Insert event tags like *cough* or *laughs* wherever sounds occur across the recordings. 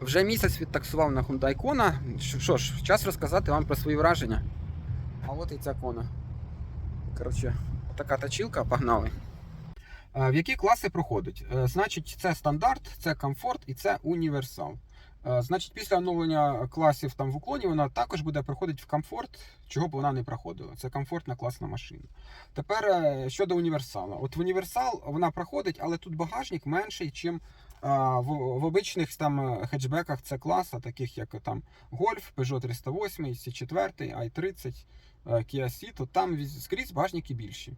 Вже місяць відтаксував на Hyundai Kona. Що- ж, час розказати вам про свої враження. А от і ця Kona. Коротше, така точилка, погнали. Е, В які класи проходить? Е, Значить, це стандарт, це комфорт і це універсал. Е, Значить, після оновлення класів там в уклоні вона також буде проходити в комфорт, чого б вона не проходила. Це комфортна класна машина. Тепер щодо універсала. От в універсал вона проходить, але тут багажник менший, ніж в, в обичних там е, хетчбеках це класа, таких як там Golf, Peugeot 308, C4, i30, е, Kia Ceed, там скрізь багажники більші.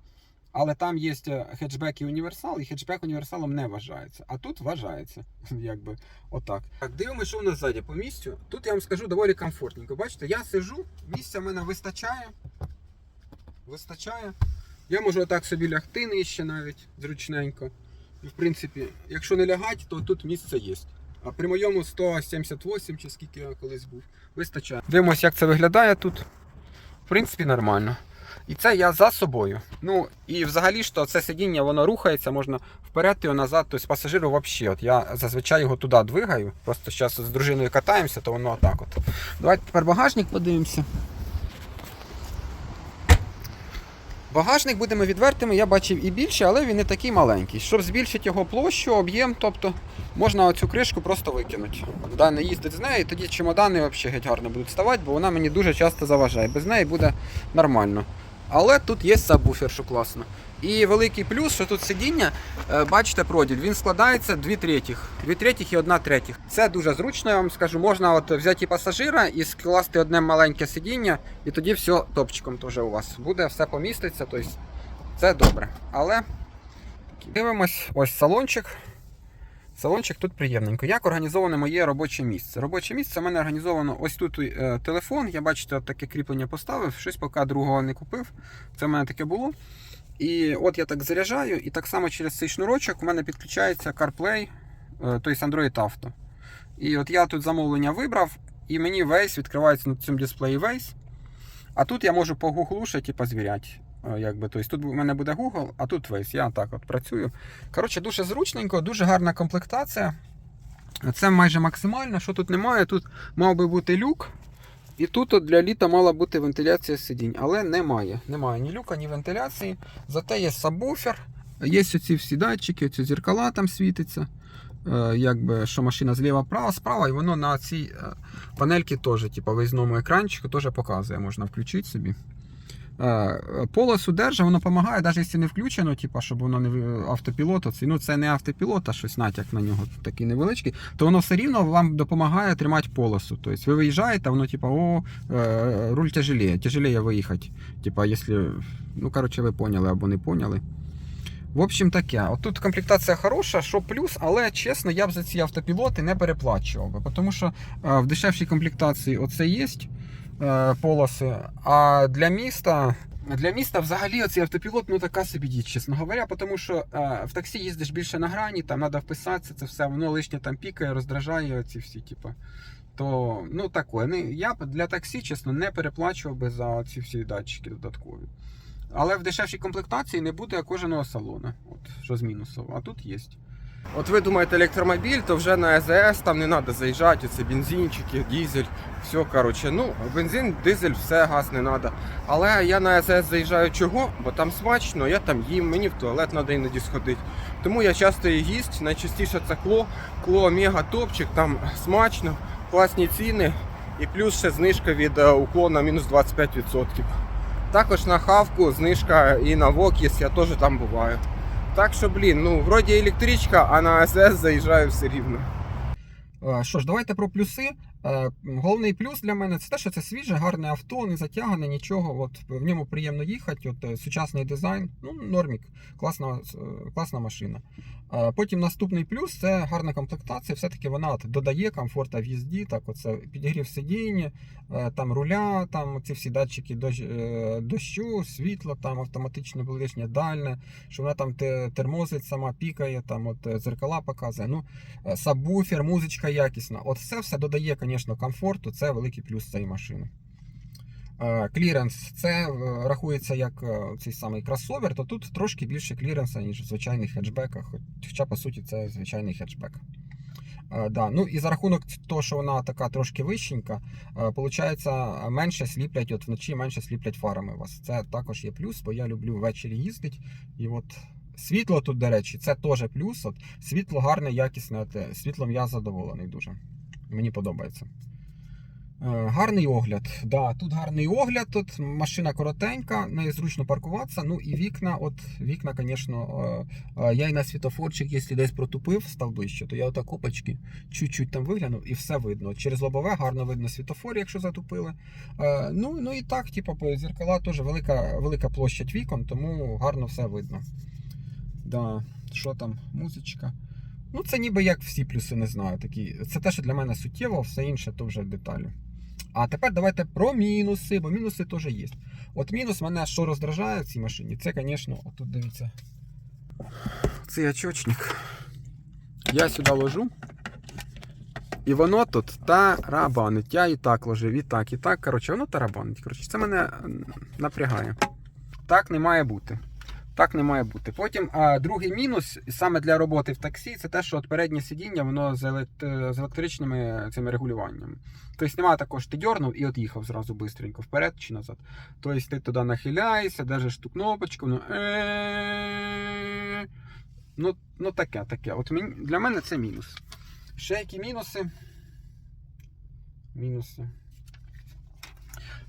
Але там є е, хетчбек і універсал, і хетчбек універсалом не вважається. А тут вважається. *laughs* Якби отак. Так, дивимося, що в нас ззаді по місцю. Тут я вам скажу доволі комфортненько. Бачите, я сижу, місця в мене вистачає. Вистачає. Я можу отак собі лягти нижче навіть зручненько. І, в принципі, якщо не лягати, то тут місце є. А при моєму 178 чи скільки я колись був, вистачає. Дивимось, як це виглядає тут. В принципі, нормально. І це я за собою. Ну і взагалі то це сидіння воно рухається, можна вперед і назад. Тобто пасажиру взагалі. От я зазвичай його туди двигаю. Просто зараз з дружиною катаємося, то воно отак от. Давайте тепер багажник подивимося. Багажник, будемо відвертими, я бачив і більше, але він не такий маленький. Щоб збільшити його площу, об'єм, тобто можна оцю кришку просто викинути. Да, не їздить з нею, і тоді чемодани взагалі геть гарно будуть ставати, бо вона мені дуже часто заважає. Без неї буде нормально. Але тут є сабвуфер, що класно. І великий плюс, що тут сидіння, е, бачите, проділь, він складається 2 третіх. 2 третіх і 1 третіх. Це дуже зручно, я вам скажу. Можна от взяти і пасажира і скласти одне маленьке сидіння, і тоді все топчиком теж у вас буде, все поміститься. Тобто це добре. Але дивимось, ось салончик. Салончик тут приємненько. Як організоване моє робоче місце? Робоче місце в мене організовано ось тут е, телефон. Я бачите, таке кріплення поставив, щось поки другого не купив. Це в мене таке було. І от я так заряджаю, і так само через цей шнурочок у мене підключається CarPlay, тобто Android Auto. І от я тут замовлення вибрав, і мені Waze відкривається на цьому дисплеї Waze. А тут я можу по Google ще типу, звіряти. Е, Якби, тобто тут у мене буде Google, а тут Waze. Я так от працюю. Коротше, дуже зручненько, дуже гарна комплектація. Це майже максимально. Що тут немає? Тут мав би бути люк. І тут от для літа мала бути вентиляція сидінь, але немає. Немає ні люка, ні вентиляції. Зате є сабвуфер, є оці всі датчики, оці зеркала там світиться. Е, Якби що машина зліва права, справа, і воно на цій е, панельці теж, типу, виїзному екранчику теж показує, можна включити собі. Е, Полосу воно допомагає, навіть якщо не включено, типу, щоб воно не автопілот, ну це не автопілот, а щось натяк на нього такий невеличкий, то воно все рівно вам допомагає тримати полосу. Тобто ви виїжджаєте, воно типу, о, е, руль тяжелее, тяжелее виїхати. Типа, якщо, ну коротше, ви поняли або не поняли. В общем, таке. От тут комплектація хороша, що плюс, але чесно, я б за ці автопілоти не переплачував тому що е, в дешевшій комплектації оце є полоси. А для міста. Для міста взагалі оцей автопілот ну така собі діч, чесно говоря, тому що е, в таксі їздиш більше на грані, там треба вписатися, це все, воно лишнє там пікає, роздражає оці всі, типу. То ну таке. Ну, я для таксі, чесно, не переплачував би за ці всі датчики додаткові. Але в дешевшій комплектації не буде кожного салона. От що з мінусів. А тут є. От ви думаєте електромобіль, то вже на АЗС там не треба заїжджати, це бензинчики, дизель, все коротше. Ну, бензин, дизель, все, газ не треба. Але я на АЗС заїжджаю чого? Бо там смачно, я там їм, мені в туалет треба іноді сходити. Тому я часто і їсть, найчастіше це кло, кло мега топчик, там смачно, класні ціни і плюс ще знижка від е, уклона мінус 25%. Також на хавку знижка і на Вокіс, я теж там буваю. Так що, блін, ну вроді електричка, а на АСС заїжджаю все рівно. Е, Що ж, давайте про плюси. Е, Головний плюс для мене це те, що це свіже, гарне авто, не затягане, нічого. От в ньому приємно їхати. От е, сучасний дизайн, ну нормік, класна, класна машина. Потім наступний плюс це гарна комплектація. Все-таки вона додає комфорту в їзді. Так, оце підігрів сидіння, е, там руля, там ці всі датчики е, дощу, світло, там автоматичне ближнє, дальне, що вона там термозить сама, пікає, там от е, зеркала показує. Ну, сабвуфер, музичка якісна. От це все додає, звісно, комфорту. Це великий плюс цієї машини. Е, Кліренс це е, рахується як е, цей самий кросовер, то тут трошки більше кліренса, ніж в звичайних хетчбеках, хоча, по суті, це звичайний хетчбек. Е, да. Ну і за рахунок того, що вона така трошки вищенька, виходить, менше сліплять, от вночі менше сліплять фарами вас. Це також є плюс, бо я люблю ввечері їздити. І от світло тут, до речі, це теж плюс. От світло гарне, якісне. Світлом я задоволений дуже. Мені подобається. Е, Гарний огляд. Да, тут гарний огляд, тут машина коротенька, нею зручно паркуватися. Ну і вікна, от вікна, звісно, е, е, я і на світофорчик, якщо десь протупив, став ближче, то я отак опачки чуть-чуть там виглянув і все видно. Через лобове гарно видно світофор, якщо затупили. Ну, ну і так, типу, по зеркала теж велика, велика площадь вікон, тому гарно все видно. Да, що там, музичка. Ну, це ніби як всі плюси, не знаю. Такі. Це те, що для мене суттєво, все інше то вже деталі. А тепер давайте про мінуси, бо мінуси теж є. От мінус мене що роздражає в цій машині, це, звісно, отут дивіться. Цей очочник. Я сюди ложу. І воно тут тарабанить. Я і так ложив, і так, і так. Коротше, воно тарабанить. Коротше, це мене напрягає. Так не має бути. Так не має бути. Потім а, другий мінус саме для роботи в таксі, це те, що от переднє сидіння воно з, елект... з електричними цими регулюваннями. Тобто немає такого, що ти дьорнув і от їхав зразу бистренько вперед чи назад. Тобто ти туди нахиляєшся, держиш ту кнопочку, воно ну, ну таке, таке. От для мене це мінус. Ще які мінуси? Мінуси.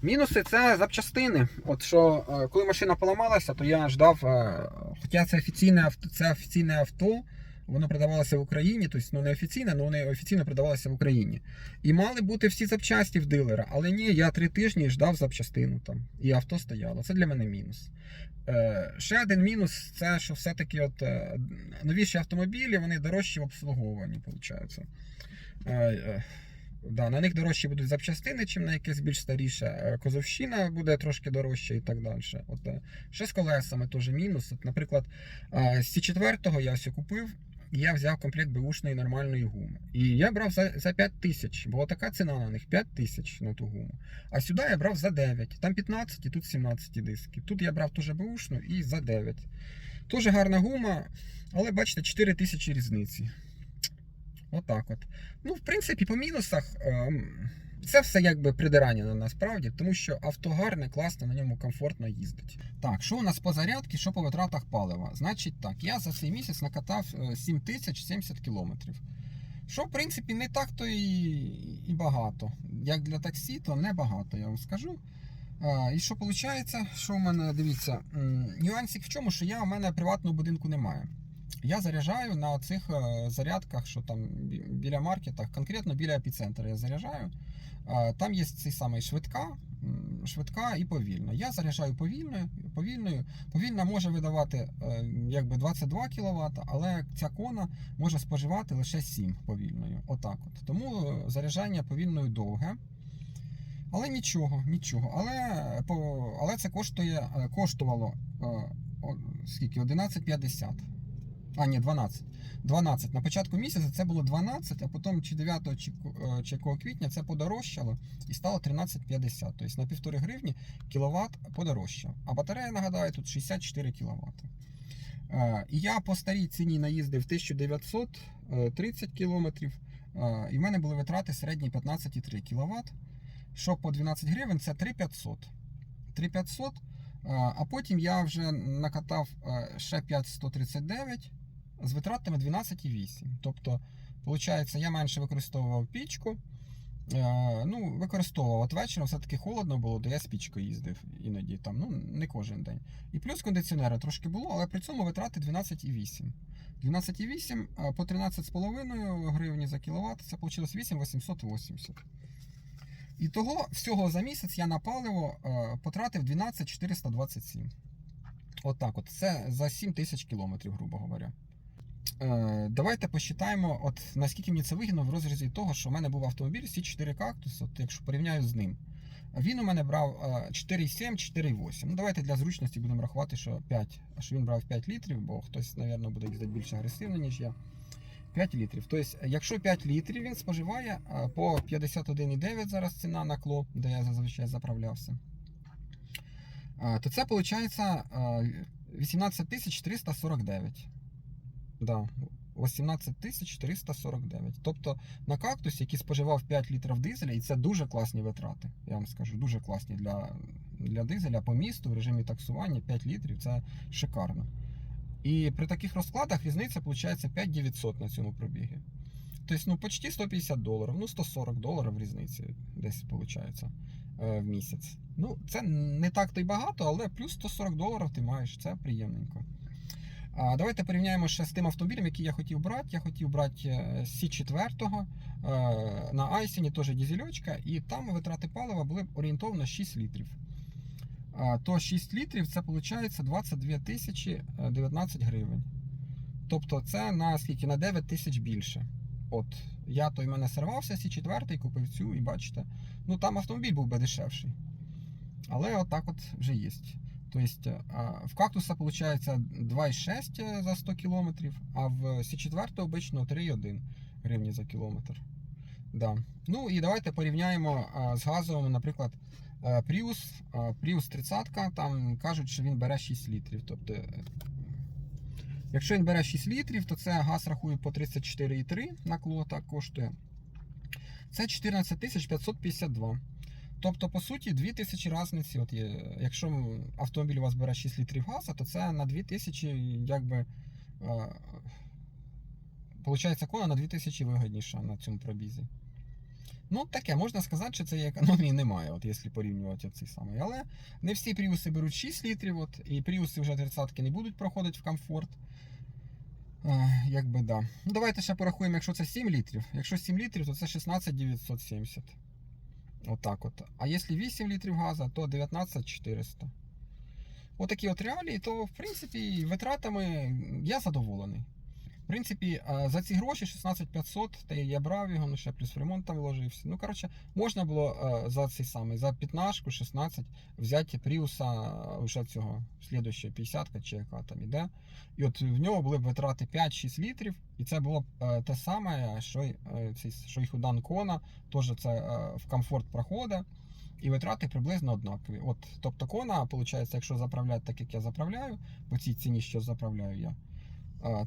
Мінуси це запчастини. От що е, коли машина поламалася, то я ждав, е, хоча це офіційне авто, це офіційне авто, воно продавалося в Україні, тобто ну не офіційне, але воно офіційно продавалося в Україні. І мали бути всі запчасті в дилера. Але ні, я три тижні ждав запчастину там, і авто стояло. Це для мене мінус. Е, ще один мінус це що все-таки от, новіші автомобілі вони дорожчі в обслуговуванні, е, Да, на них дорожчі будуть запчастини, чим на якесь більш старіше. Е, Козовщина буде трошки дорожча і так далі. От, е, ще з колесами теж мінус. От, наприклад, з С4 я ось купив, я взяв комплект беушної нормальної гуми. І я брав за, за 5 тисяч. Була така ціна на них 5 тисяч на ту гуму. А сюди я брав за 9. Там 15 і тут 17 диски. Тут я брав теж беушну і за 9. Дуже гарна гума, але бачите, 4 тисячі різниці. Отак от. Ну, в принципі, по мінусах ем, це все якби придирання на насправді, тому що авто гарне, класно, на ньому комфортно їздить. Так, що у нас по зарядці, що по витратах палива? Значить так, я за цей місяць накатав е, 7070 кілометрів. Що, в принципі, не так то і, і багато. Як для таксі, то не багато, я вам скажу. Е, І що виходить, що в мене, дивіться, нюансик в чому, що я у мене приватного будинку немає. Я заряджаю на цих е, зарядках, що там біля маркетах, конкретно біля епіцентру я заряджаю. Е, Там є цей самий швидка, швидка і повільна. Я заряджаю повільною, повільною. Повільна може видавати е, якби 22 кВт, але ця кона може споживати лише 7 повільною. Отак от. Тому заряджання повільною довге. Але нічого, нічого. Але, але це коштує, коштувало скільки? 11,50. А, ні, 12. 12. На початку місяця це було 12, а потім чи 9 чи, е, чи якого квітня це подорожчало і стало 13,50. Тобто на півтори гривні кіловат подорожчав. А батарея, нагадаю, тут 64 кВт. Е, І я по старій ціні наїздив 1930 кілометрів. Е, І в мене були витрати середні 15,3 кВт. Що по 12 гривень це 3500. 3500. Е, А потім я вже накатав ще 5139 з витратами 12,8. Тобто, виходить, я менше використовував пічку. Е, Ну, використовував от вечором, все-таки холодно було, то я з пічкою їздив іноді там, ну не кожен день. І плюс кондиціонера трошки було, але при цьому витрати 12,8. 12,8 по 13,5 гривні за кіловат, це вийшло 8,880. І того всього за місяць я на паливо е, потратив 12,427. Отак от. Це за 7 тисяч кілометрів, грубо говоря. Е, давайте посчитаємо, от наскільки мені це вигідно в розрізі того, що в мене був автомобіль C4 Cactus, от якщо порівняю з ним. Він у мене брав е, 4,7, 4,8. Ну, давайте для зручності будемо рахувати, що 5, що він брав 5 літрів, бо хтось, мабуть, буде їздити більш агресивно, ніж я. 5 літрів. Тобто, якщо 5 літрів він споживає е, по 51,9 зараз ціна на кло, де я зазвичай заправлявся, е, то це виходить 18 349. Да. 18 349. Тобто на кактусі, який споживав 5 літрів дизеля, і це дуже класні витрати. Я вам скажу, дуже класні для, для дизеля по місту в режимі таксування 5 літрів це шикарно. І при таких розкладах різниця виходить 5900 на цьому пробігі. Тобто, ну, почти 150 доларів, ну 140 доларів різниці десь виходить в місяць. Ну, це не так то й багато, але плюс 140 доларів ти маєш, це приємненько. А, давайте порівняємо ще з тим автомобілем, який я хотів брати. Я хотів брати е, Сі4 е, на Айсені, теж дізельочка, і там витрати палива були орієнтовно 6 літрів. То 6 літрів це виходить 22 тисячі е, 19 гривень. Тобто це на скільки? На 9 тисяч більше. От я той мене сорвався, Сі 4 купив цю, і бачите. Ну там автомобіль був би дешевший. Але отак от вже є. Тобто а, в кактуса виходить 2,6 за 100 км, а в Сі 4 обично 3,1 гривні за кілометр. Да. Ну і давайте порівняємо з газовим, наприклад, а, Prius, а, Prius 30, там кажуть, що він бере 6 літрів. Тобто, якщо він бере 6 літрів, то це газ рахує по 34,3 на клота коштує. Це 14 552. Тобто, по суті, 2000 різниці. От є, якщо автомобіль у вас бере 6 літрів газу, то це на 2000, якби. Е, Получається, кона на 2000 вигідніша на цьому пробізі. Ну, таке, можна сказати, що цієї економії немає, от якщо порівнювати цей самий. Але не всі пріуси беруть 6 літрів, от, і пріуси вже 30 не будуть проходити в комфорт. Е, якби да. Ну, давайте ще порахуємо, якщо це 7 літрів. Якщо 7 літрів, то це 16 970. Отак от. А якщо 8 літрів газу, то 19 400. Отакі от реалії, то в принципі витратами я задоволений. В принципі, за ці гроші 16 500, та я брав його, ну ще плюс в ремонт там вложився. Ну, коротше, можна було за цей самий, за 15 16 взяти Пріуса вже цього слідущого 50 чи яка там іде. І от в нього були б витрати 5-6 літрів, і це було б те саме, що, що й Худан Кона, теж це в комфорт проходить. І витрати приблизно однакові. От, тобто кона, виходить, якщо заправляти так, як я заправляю, по цій ціні, що заправляю я,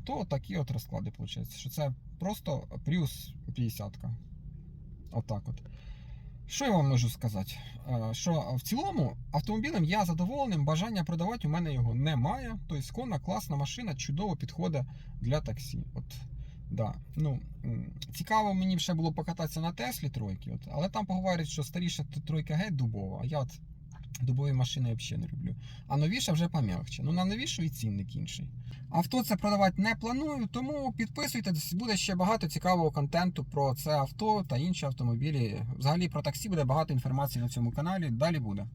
то такі от розклади виходить, що це просто Prius 50. Отак от. Що я вам можу сказати? Е, Що в цілому автомобілем я задоволеним, бажання продавати у мене його немає. Тобто кона класна машина, чудово підходить для таксі. От, да. ну, цікаво мені ще було покататися на Теслі тройки, от, але там поговорять, що старіша тройка геть дубова, а я от дубові машини я взагалі не люблю. А новіша вже пом'якче. Ну на новішу і цінник інший. Авто це продавати не планую, тому підписуйтесь, буде ще багато цікавого контенту про це авто та інші автомобілі. Взагалі про таксі буде багато інформації на цьому каналі. Далі буде.